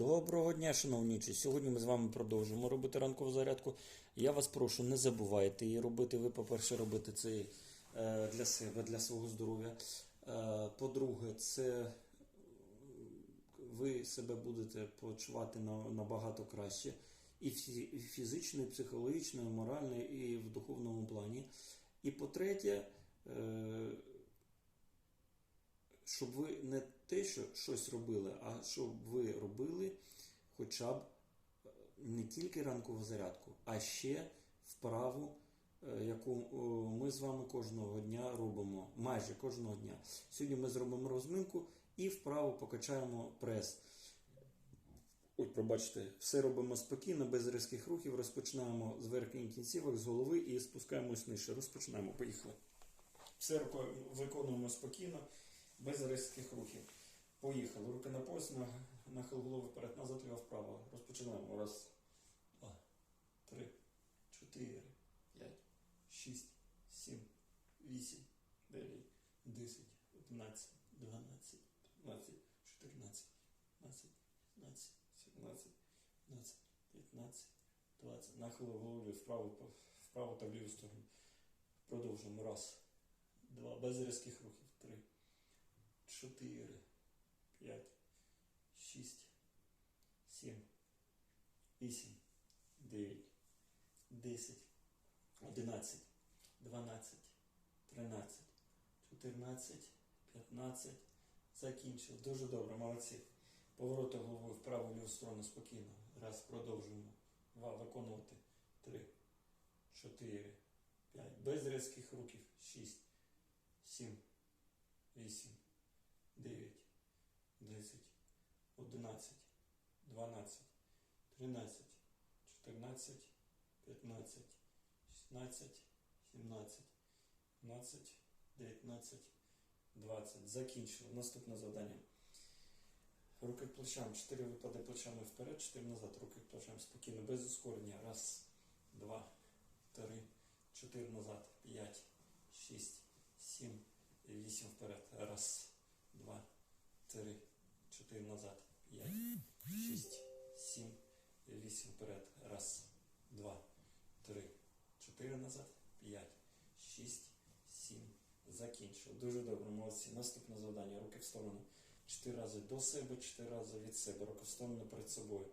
Доброго дня, шановні учні. Сьогодні ми з вами продовжуємо робити ранкову зарядку. Я вас прошу, не забувайте її робити. Ви, по-перше, робите це е, для себе, для свого здоров'я. Е, По-друге, це ви себе будете почувати набагато краще. І фізично, і психологічно, і морально, і в духовному плані. І по-третє, е, щоб ви не те, що щось робили, а щоб ви робили хоча б е, не тільки ранкову зарядку, а ще вправу, е, яку ми з вами кожного дня робимо, майже кожного дня. Сьогодні ми зробимо розминку і вправо покачаємо прес. Ой, пробачте, все робимо спокійно, без різких рухів. Розпочинаємо з верхніх кінцівок, з голови і спускаємось нижче. Розпочинаємо. Поїхали. Все виконуємо спокійно, без різких рухів. Поїхали. Руки на пояс, нахил голови вперед, назад, ліво вправо. Розпочинаємо. Раз, два, три, чотири, п'ять, шість, сім, вісім, дев'ять, десять, одинадцять, дванадцять, п'ятнадцять, чотирнадцять, п'ятнадцять, п'ятнадцять, сімнадцять, п'ятнадцять, п'ятнадцять, двадцять. Нахил голови вправо, вправо та в ліву сторону. Продовжуємо. Раз, два, без різких рухів. Три, чотири, 8, 9, 10, 11, 12, 13, 14, 15. Закінчив. Дуже добре, молодці. Повороти головою в праву ліву сторону спокійно. Раз, продовжуємо. Два. Виконувати. Три, чотири, п'ять. Без різких руків. Шість, сім, вісім, дев'ять, десять, одинадцять, дванадцять тринадцять, чотирнадцять, п'ятнадцять, шістнадцять, сімнадцять, п'ятнадцять, дев'ятнадцять, двадцять. Закінчили. Наступне завдання. Руки к плечам. Чотири випади плечами вперед, чотири назад. Руки к плечам спокійно, без ускорення. Раз, два, три, чотири назад. П'ять, шість, сім, вісім вперед. Раз, два, три, чотири назад. П'ять, шість, вісім вперед. Раз, два, три, чотири назад. П'ять, шість, сім. Закінчив. Дуже добре, молодці. Наступне завдання. Руки в сторону. Чотири рази до себе, чотири рази від себе. Руки в сторону перед собою.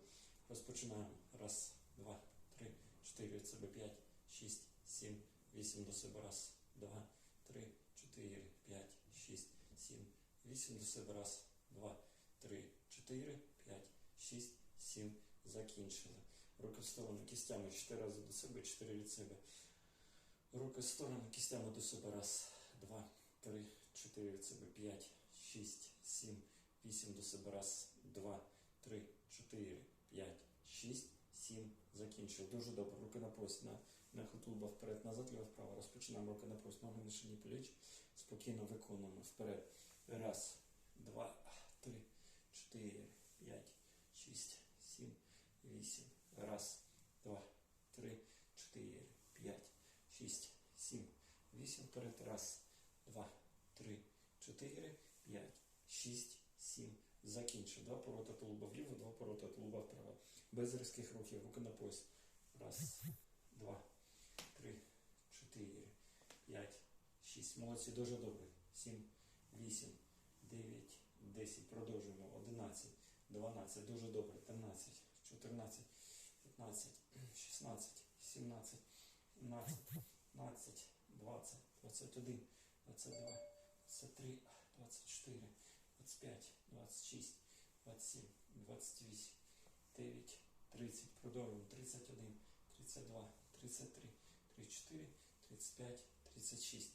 Розпочинаємо. Раз, два, три, чотири від себе. П'ять, шість, сім, вісім до себе. Раз, два, три, чотири, п'ять, шість, сім, вісім до себе. Раз, два, три, чотири, п'ять, шість, сім. Закінчили. Руки в сторону кістями. Чотири рази до себе, чотири від себе. Руки в сторону кістями до себе. Раз, два, три, чотири від себе. П'ять, шість, сім, вісім до себе. Раз, два, три, чотири, п'ять, шість, сім. Закінчили. Дуже добре. Руки на пояс. На, на тулуба вперед, назад, ліво вправо. Розпочинаємо руки на пояс. Ноги на шині пліч. Спокійно виконуємо. Вперед. Раз, два, три, чотири, вісім. Раз, два, три, чотири, п'ять, шість, сім, вісім. Вперед. Раз, два, три, чотири, п'ять, шість, сім. Закінчив. Два поворота тулуба вліво, два поворота тулуба вправо. Без різких рухів. Руки на пояс. Раз, два, три, чотири, п'ять, шість. Молодці, дуже добре. Сім, вісім, дев'ять, десять. Продовжуємо. Одинадцять, дванадцять. Дуже добре. Тринадцять, чотирнадцять, п'ятнадцять, шістнадцять, сімнадцять, п'ятнадцять, п'ятнадцять, двадцять, двадцять один, двадцять два, двадцять три, двадцять чотири, двадцять п'ять, двадцять шість, двадцять сім, двадцять вісім, дев'ять, тридцять. Продовжуємо. Тридцять один, тридцять два, тридцять три, тридцять чотири, тридцять п'ять, тридцять шість.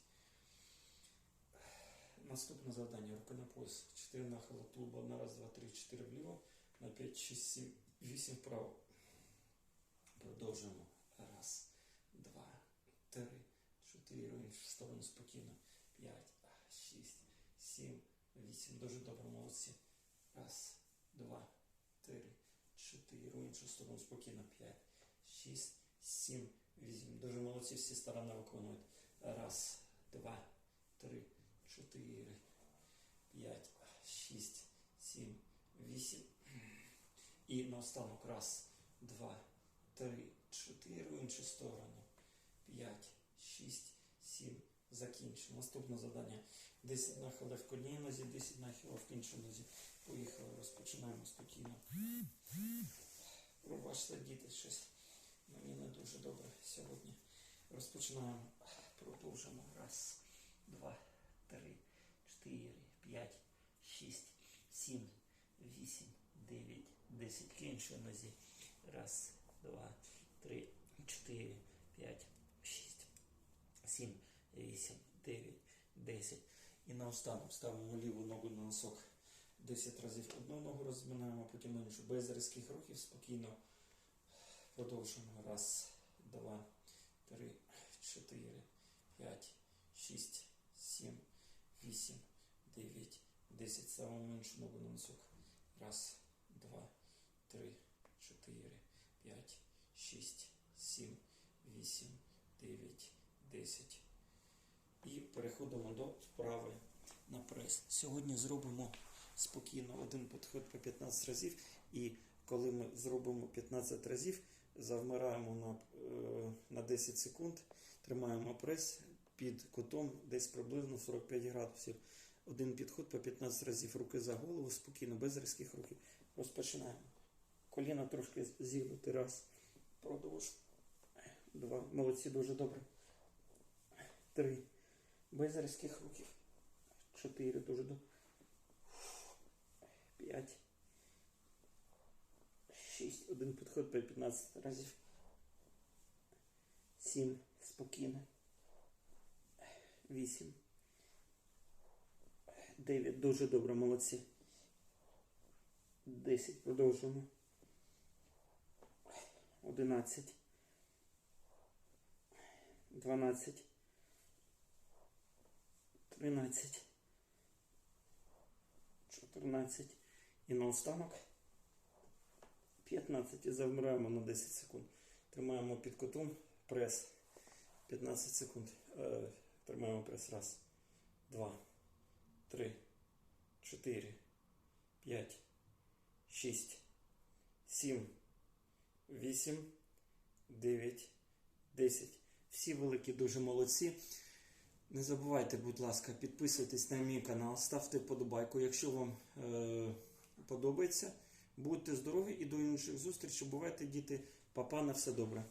Наступне завдання. Руки на пояс. 4 нахила тулуба. На раз, два, три, чотири вліво. На 5, 6, 7, 8 вправо. Продовжуємо. Раз, два, три, чотири. Іншу сторону спокійно. П'ять, шість, сім, вісім. Дуже добре, молодці. Раз, два, три, чотири. Іншу сторону спокійно. П'ять, шість, сім, вісім. Дуже молодці. Всі сторони виконують. Раз, два, три, чотири, п'ять, шість, сім, вісім. І наостанок раз, два, три, чотири в іншу сторону. П'ять, шість, сім. Закінчимо. Наступне завдання. 10 нахилів в одній нозі, 10 нахилів в іншій нозі. Поїхали, розпочинаємо спокійно. Пробачте, діти, щось мені не дуже добре сьогодні. Розпочинаємо. Продовжимо. Раз, два, три, чотири, п'ять, шість, сім, вісім, дев'ять, іншій нозі. Раз, два, три, чотири, п'ять, шість, сім, вісім, дев'ять, десять. І наостанок ставимо ліву ногу на носок. 10 разів одну ногу розминаємо, потім іншу. Без різких рухів спокійно продовжуємо. Раз, два, три, чотири, п'ять, шість, сім, вісім, дев'ять, десять. Ставимо іншу ногу на носок. Раз, два, три, чотири, п'ять, шість, сім, вісім, дев'ять, десять. І переходимо до вправи на прес. Сьогодні зробимо спокійно один підход по 15 разів. І коли ми зробимо 15 разів, завмираємо на, е, на 10 секунд, тримаємо прес під кутом десь приблизно 45 градусів. Один підход по 15 разів. Руки за голову, спокійно, без різких рухів. Розпочинаємо. Коліна трошки зігнути. Раз. Продовж. Два. Молодці, дуже добре. Три. Без різких рухів. Чотири. Дуже добре. П'ять. Шість. Один підход по 15 разів. Сім. Спокійно. Вісім. Дев'ять. Дуже добре, молодці. Десять. Продовжуємо. Одинадцять. Дванадцять. Тринадцять. 14 і наостанок 15 і завмираємо на 10 секунд. Тримаємо під кутом прес 15 секунд. Е, тримаємо прес. Раз, два, три, чотири, п'ять, шість, сім, вісім, дев'ять, десять. Всі великі дуже молодці. Не забувайте, будь ласка, підписуйтесь на мій канал, ставте вподобайку, якщо вам е, подобається. Будьте здорові і до інших зустрічей. Бувайте, діти, папа, на все добре.